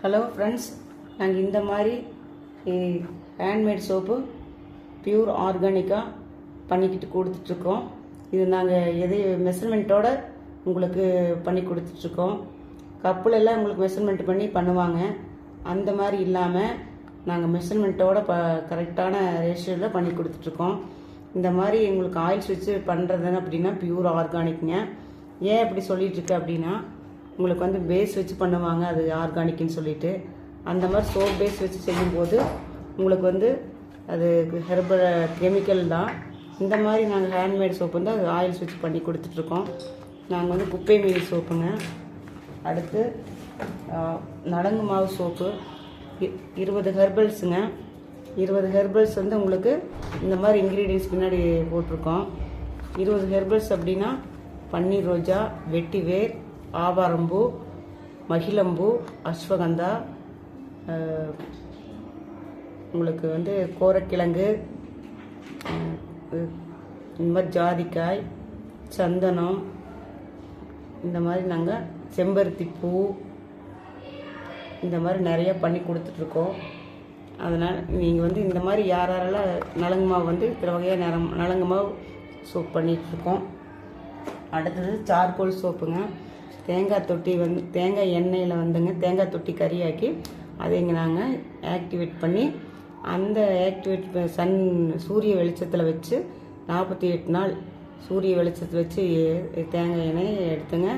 Hello friends நாங்கள் இந்த மாதிரி ஹேண்ட்மேட் சோப்பு பியூர் ஆர்கானிக்காக பண்ணிக்கிட்டு கொடுத்துட்ருக்கோம். இது நாங்கள் எது மெஷர்மெண்ட்டோட உங்களுக்கு பண்ணி கொடுத்துட்ருக்கோம். கப்புலெல்லாம் உங்களுக்கு மெஷர்மெண்ட் பண்ணி பண்ணுவாங்க. அந்த மாதிரி இல்லாமல் நாங்கள் மெஷர்மெண்ட்டோட ப கரெக்டான ரேஷியோவில் பண்ணி கொடுத்துட்ருக்கோம். இந்த மாதிரி உங்களுக்கு ஆயில் வச்சு பண்ணுறது அப்படின்னா பியூர் ஆர்கானிக்ங்க ஏன் அப்படி சொல்லிகிட்ருக்கு அப்படின்னா உங்களுக்கு வந்து பேஸ் வச்சு பண்ணுவாங்க அது ஆர்கானிக்னு சொல்லிட்டு. அந்த மாதிரி சோப் பேஸ் வச்சு செய்யும்போது உங்களுக்கு வந்து அது ஹெர்பல் கெமிக்கல் தான். இந்த மாதிரி நாங்கள் ஹேண்ட்மேட் சோப்பு வந்து அது ஆயில் ஸ்விட்ச் பண்ணி கொடுத்துட்ருக்கோம். நாங்கள் வந்து குப்பை மீறி சோப்புங்க அடுத்து நடங்கு நலங்கு மாவு சோப்பு இருபது ஹெர்பல்ஸுங்க இருபது ஹெர்பல்ஸ் வந்து உங்களுக்கு இந்த மாதிரி இன்க்ரீடியன்ஸ் பின்னாடி போட்டிருக்கோம். இருபது ஹெர்பல்ஸ் அப்படின்னா பன்னீர் ரோஜா வெட்டி வேர் ஆவாரம்பூ மகிழம்பூ அஸ்வகந்தா உங்களுக்கு வந்து கோரக்கிழங்கு இந்த மாதிரி ஜாதிக்காய் சந்தனம் இந்த மாதிரி நாங்கள் செம்பருத்தி பூ இந்த மாதிரி நிறைய பண்ணி கொடுத்துட்ருக்கோம். அதனால் நீங்கள் வந்து இந்த மாதிரி யார் யாரெல்லாம் நலங்கு மாவு வந்து இத்தனை வகையாக நரம் நலங்கு மாவு சோப் பண்ணிகிட்ருக்கோம் அடுத்தது சார்கோல் சோப்புங்க. தேங்காய் தொட்டி வந்து தேங்காய் எண்ணெயில் வந்துங்க தேங்காய் தொட்டி கறியாக்கி அதை இங்கே நாங்கள் ஆக்டிவேட் பண்ணி அந்த ஆக்டிவேட் சன் சூரிய வெளிச்சத்தில் வச்சு நாற்பத்தி எட்டு நாள் சூரிய வெளிச்சத்தை வச்சு தேங்காய் எண்ணெய் எடுத்துங்க.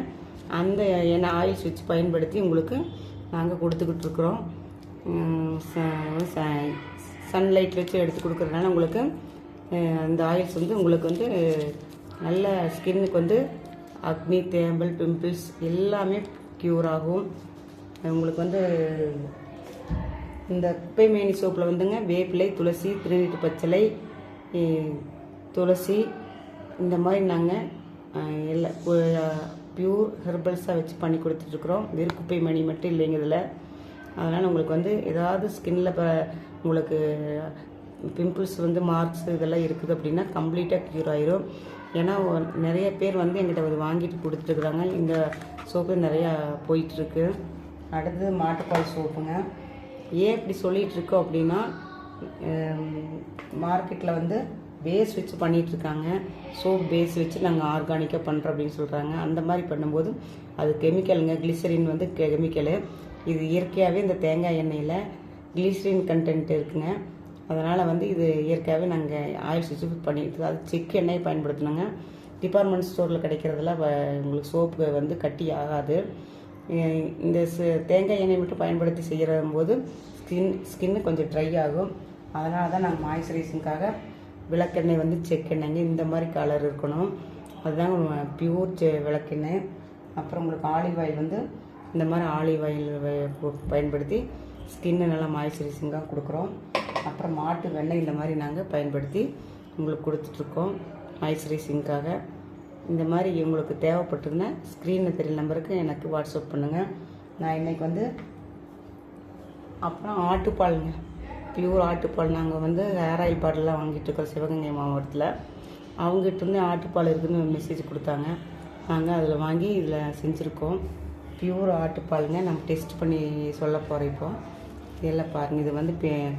அந்த எண்ணெய் ஆயில்ஸ் வச்சு பயன்படுத்தி உங்களுக்கு நாங்கள் கொடுத்துக்கிட்டு இருக்கிறோம். சன்லைட் வச்சு எடுத்து கொடுக்குறதுனால உங்களுக்கு அந்த ஆயில்ஸ் வந்து உங்களுக்கு வந்து நல்ல ஸ்கின்னுக்கு வந்து அக்னி தேம்பல் பிம்பிள்ஸ் எல்லாமே க்யூர் ஆகும். உங்களுக்கு வந்து இந்த குப்பை மேனி சோப்பில் வந்துங்க வேப்பிலை துளசி திருநீட்டு பச்சளை துளசி இந்த மாதிரி நாங்கள் எல்லா பியூர் ஹெர்பல்ஸாக வச்சு பண்ணி கொடுத்துட்ருக்குறோம் வெறும் குப்பை மணி மட்டும் இல்லைங்க இதில். அதனால் உங்களுக்கு வந்து ஏதாவது ஸ்கின்னில் இப்போ உங்களுக்கு பிம்பிள்ஸ் வந்து மார்க்ஸ் இதெல்லாம் இருக்குது அப்படின்னா கம்ப்ளீட்டாக க்யூர் ஆயிரும். ஏன்னா நிறைய பேர் வந்து எங்கிட்ட வந்து வாங்கிட்டு கொடுத்துருக்குறாங்க. இந்த சோப்பு நிறையா போயிட்டுருக்கு. அடுத்தது மாட்டுப்பால் சோப்புங்க ஏன் இப்படி சொல்லிகிட்ருக்கோம் இருக்கோம் அப்படின்னா மார்க்கெட்டில் வந்து பேஸ் வச்சு பண்ணிகிட்ருக்காங்க இருக்காங்க சோப் பேஸ் வச்சு நாங்கள் ஆர்கானிக்காக பண்ணுறோம் அப்படின்னு சொல்கிறாங்க அந்த மாதிரி பண்ணும்போது அது கெமிக்கலுங்க கிளிசரின் வந்து கெமிக்கலு இது இயற்கையாகவே இந்த தேங்காய் எண்ணெயில் கிளிசரின் கண்டென்ட் இருக்குங்க. அதனால் வந்து இது இயற்கையாகவே நாங்கள் ஆயில் வச்சு பண்ணிட்டு அது செக் எண்ணெயை பயன்படுத்தினோங்க டிபார்ட்மெண்ட் ஸ்டோரில் கிடைக்கிறதுல உங்களுக்கு சோப்பு வந்து கட்டி ஆகாது. இந்த ச- தேங்காய் எண்ணெய் மட்டும் பயன்படுத்தி செய்கிற போது ஸ்கின் ஸ்கின்னு கொஞ்சம் ட்ரை ஆகும். அதனால தான் நாங்கள் மாய்ஸ்சரைசிங்காக விளக்கெண்ணெய் வந்து செக்கெண்ணெய்ங்க இந்த மாதிரி கலர் இருக்கணும். அதுதாங்க பியூர் செ விளக்கெண்ணெய். அப்புறம் உங்களுக்கு ஆலிவ் ஆயில் வந்து இந்த மாதிரி ஆலிவ் ஆயில் பயன்படுத்தி ஸ்கின்னு நல்லா மாய்ஸ்சரைசிங்காக கொடுக்குறோம். அப்புறம் மாட்டு வெண்ணெய் இந்த மாதிரி நாங்கள் பயன்படுத்தி உங்களுக்கு கொடுத்துட்ருக்கோம் மாய்ஸ்சரைசிங்காக. இந்த மாதிரி உங்களுக்கு தேவைப்பட்டிருந்தா ஸ்க்ரீனில் தெரிய நம்பருக்கு எனக்கு வாட்ஸ்அப் பண்ணுங்கள் நான் இன்றைக்கி வந்து அப்புறம் ஆட்டுப்பாலுங்க பியூர் ஆட்டுப்பால் நாங்கள் வந்து ஹேர் ஆயில் பாட்டிலாம் வாங்கிட்டு இருக்கோம் சிவகங்கை மாவட்டத்தில். அவங்ககிட்ட இருந்து ஆட்டுப்பால் ஒரு மெசேஜ் கொடுத்தாங்க. நாங்கள் அதில் வாங்கி இதில் செஞ்சுருக்கோம். பியூர் ஆட்டுப்பாலுங்க. நம்ம டெஸ்ட் பண்ணி சொல்ல போகிறோம் இப்போ. இதெல்லாம் பாருங்கள் இது வந்து பே-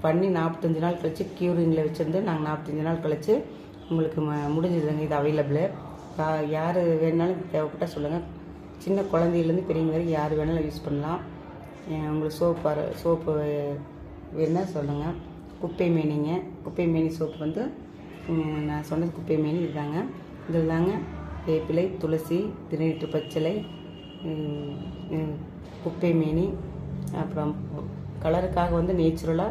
பண்ணி நாற்பத்தஞ்சு நாள் கழித்து க்யூரிங்கில் வச்சுருந்து நாங்கள் நாற்பத்தஞ்சு நாள் கழித்து உங்களுக்கு ம முடிஞ்சதுங்க இது அவைலபிள் யார் வேணாலும் தேவைப்பட்டால் சொல்லுங்கள் சின்ன குழந்தையிலேருந்து பெரியவங்க வரைக்கும் யார் வேணாலும் யூஸ் பண்ணலாம். உங்களுக்கு சோப்பு வர சோப்பு வேணா சொல்லுங்கள் குப்பை மேனிங்க. குப்பை மேனி சோப்பு வந்து நான் சொன்னது குப்பை மேனி இதுதாங்க. இதில் தாங்க வேப்பிலை துளசி திருநீற்று பச்சிலை குப்பை மேனி அப்புறம் கலருக்காக வந்து நேச்சுரலாக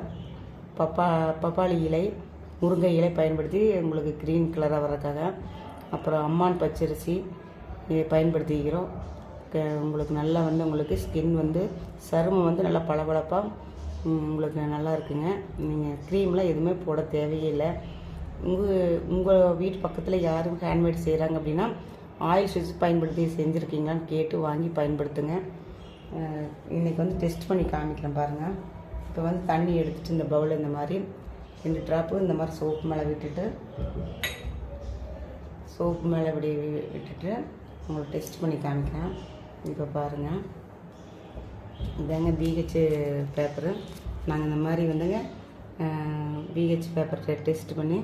பப்பா பப்பாளி இலை முருங்கை இலை பயன்படுத்தி உங்களுக்கு க்ரீன் கலராக வர்றதுக்காக. அப்புறம் அம்மான் பச்சரிசி இதை பயன்படுத்திக்கிறோம். க- உங்களுக்கு நல்லா வந்து உங்களுக்கு ஸ்கின் வந்து சருமம் வந்து நல்லா பளபளப்பாக உங்களுக்கு நல்லா இருக்குங்க. நீங்கள் க்ரீம்லாம் எதுவுமே போட தேவையே இல்லை உங்கள் உங்கள் வீட்டு பக்கத்தில் யாரும் ஹேண்ட்மேட் செய்கிறாங்க அப்படின்னா ஆயில் வச்சு பயன்படுத்தி செஞ்சுருக்கீங்களான்னு கேட்டு வாங்கி பயன்படுத்துங்க. இன்றைக்கி வந்து டெஸ்ட் பண்ணி காமிக்கிறேன் பாருங்கள் இப்போ வந்து தண்ணி எடுத்துகிட்டு இந்த பவுல் இந்த மாதிரி ரெண்டு ட்ராப்பு இந்த மாதிரி சோப்பு மேலே விட்டுட்டு சோப்பு மேலே இப்படி விட்டுட்டு உங்களுக்கு டெஸ்ட் பண்ணி காமிக்கிறேன். இப்போ பாருங்கள் இதாங்க பிஹெச் பேப்பரு நாங்கள் இந்த மாதிரி வந்துங்க பிஹெச் பேப்பர் டெஸ்ட் பண்ணி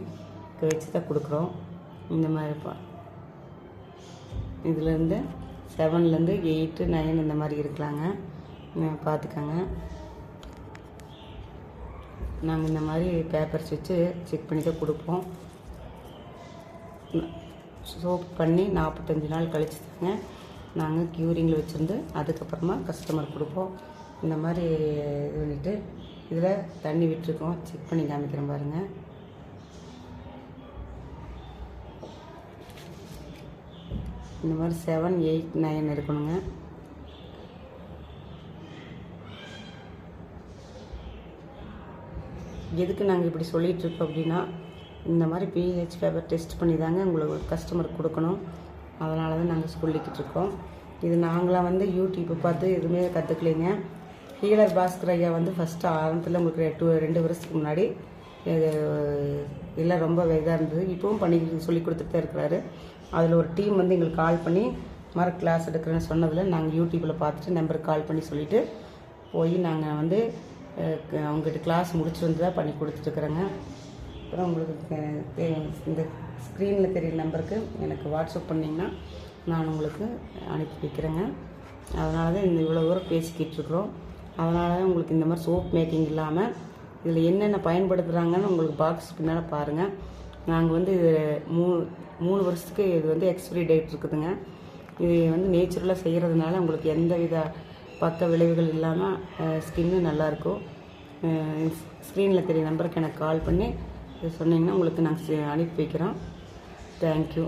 வச்சு தான் கொடுக்குறோம். இந்த மாதிரி பா இதுலேருந்து செவன்லேருந்து எயிட்டு நைன் இந்த மாதிரி இருக்கலாங்க. பார்த்துக்கோங்க பார்த்துக்கங்க. நாங்கள் இந்த மாதிரி பேப்பர்ஸ் வச்சு செக் பண்ணி தான் கொடுப்போம். சோப் பண்ணி நாற்பத்தஞ்சு நாள் கழிச்சு தாங்க நாங்கள் க்யூரிங்கில் வச்சுருந்து அதுக்கப்புறமா கஸ்டமர் கொடுப்போம். இந்த மாதிரி இது பண்ணிவிட்டு இதில் தண்ணி விட்டுருக்கோம். செக் பண்ணி காமிக்கிறேன் பாருங்கள் இந்த மாதிரி செவன் எயிட் நைன் இருக்கணுங்க எதுக்கு நாங்கள் இப்படி சொல்லிகிட்ருக்கோம் இருக்கோம் அப்படின்னா இந்த மாதிரி பிஹெச் பேப்பர் டெஸ்ட் பண்ணி தாங்க உங்களுக்கு கஸ்டமர் கொடுக்கணும். அதனால தான் நாங்கள் சொல்லிக்கிட்டு இருக்கோம். இது நாங்களாம் வந்து யூடியூப்பை பார்த்து எதுவுமே கற்றுக்கலைங்க ஹீலர் பாஸ்கர் ஐயா வந்து ஃபஸ்ட்டு ஆரம்பத்தில் உங்களுக்கு டூ ரெண்டு வருஷத்துக்கு முன்னாடி இது எல்லாம் ரொம்ப இதாக இருந்தது. இப்போவும் பண்ணி சொல்லி கொடுத்துட்டு தான் இருக்கிறாரு. அதில் ஒரு டீம் வந்து எங்களுக்கு கால் பண்ணி மர கிளாஸ் எடுக்கிறேன்னு சொன்னதில் நாங்கள் யூடியூப்பில் பார்த்துட்டு நம்பருக்கு கால் பண்ணி சொல்லிவிட்டு போய் நாங்கள் வந்து அவங்ககிட்ட கிளாஸ் முடிச்சு தான் பண்ணி கொடுத்துட்ருக்குறேங்க அப்புறம் உங்களுக்கு இந்த ஸ்க்ரீனில் தெரியுற நம்பருக்கு எனக்கு வாட்ஸ்அப் பண்ணிங்கன்னா நான் உங்களுக்கு அனுப்பி வைக்கிறேங்க. அதனால தான் இந்த இவ்வளோ தூரம் பேசிக்கிட்டு இருக்கிறோம். அதனால தான் உங்களுக்கு இந்த மாதிரி சோப் மேக்கிங் இல்லாமல் இதில் என்னென்ன பயன்படுத்துகிறாங்கன்னு உங்களுக்கு பாக்ஸ் பின்னால் பாருங்கள் நாங்கள் வந்து இது மூணு வருஷத்துக்கு இது வந்து எக்ஸ்பிரி டேட் இருக்குதுங்க. இது வந்து நேச்சுரலாக செய்கிறதுனால உங்களுக்கு எந்த வித பக்க விளைவுகள் இல்லாமல் ஸ்கின்னு நல்லாயிருக்கும் ஸ்க்ரீனில் தெரிய நம்பருக்கு எனக்கு கால் பண்ணி இது சொன்னீங்கன்னா உங்களுக்கு நாங்கள் அனுப்பி வைக்கிறோம். தேங்க்யூ